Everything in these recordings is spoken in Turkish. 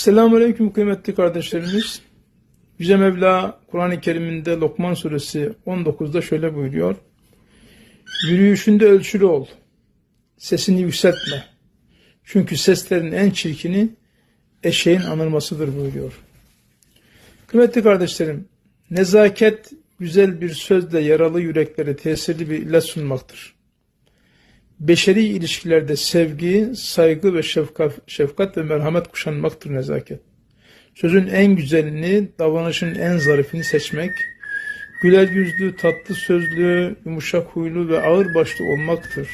Selamünaleyküm kıymetli kardeşlerimiz. Yüce Mevla Kur'an-ı Kerim'inde Lokman suresi 19'da şöyle buyuruyor. Yürüyüşünde ölçülü ol. Sesini yükseltme. Çünkü seslerin en çirkini eşeğin anılmasıdır buyuruyor. Kıymetli kardeşlerim, nezaket güzel bir sözle yaralı yüreklere tesirli bir ilaç sunmaktır. Beşeri ilişkilerde sevgi, saygı ve şefkat, şefkat ve merhamet kuşanmaktır nezaket. Sözün en güzelini, davranışın en zarifini seçmek, güler yüzlü, tatlı sözlü, yumuşak huylu ve ağır başlı olmaktır.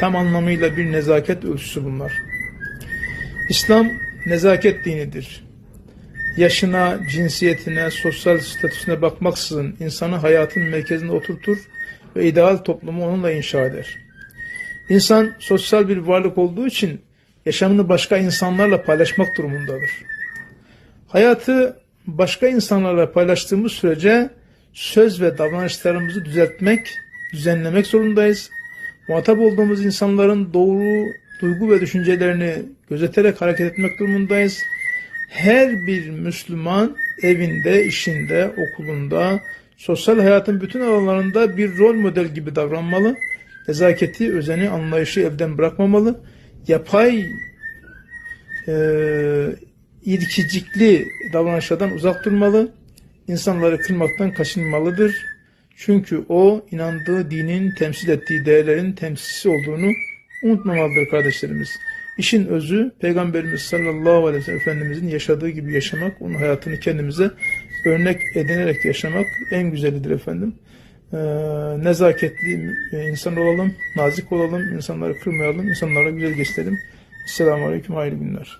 Tam anlamıyla bir nezaket ölçüsü bunlar. İslam nezaket dinidir. Yaşına, cinsiyetine, sosyal statüsüne bakmaksızın insanı hayatın merkezine oturtur ve ideal toplumu onunla inşa eder. İnsan sosyal bir varlık olduğu için yaşamını başka insanlarla paylaşmak durumundadır. Hayatı başka insanlarla paylaştığımız sürece söz ve davranışlarımızı düzeltmek, düzenlemek zorundayız. Muhatap olduğumuz insanların doğru duygu ve düşüncelerini gözeterek hareket etmek durumundayız. Her bir Müslüman evinde, işinde, okulunda, sosyal hayatın bütün alanlarında bir rol model gibi davranmalı. Nezaketi, özeni, anlayışı elden bırakmamalı. Yapay e, irkicikli davranışlardan uzak durmalı. İnsanları kırmaktan kaçınmalıdır. Çünkü o inandığı dinin temsil ettiği değerlerin temsilcisi olduğunu unutmamalıdır kardeşlerimiz. İşin özü Peygamberimiz sallallahu aleyhi ve sellem Efendimizin yaşadığı gibi yaşamak, onun hayatını kendimize örnek edinerek yaşamak en güzelidir efendim. Ee, nezaketli insan olalım, nazik olalım, insanları kırmayalım, insanlara güzel geçirelim. Selamun Aleyküm, hayırlı günler.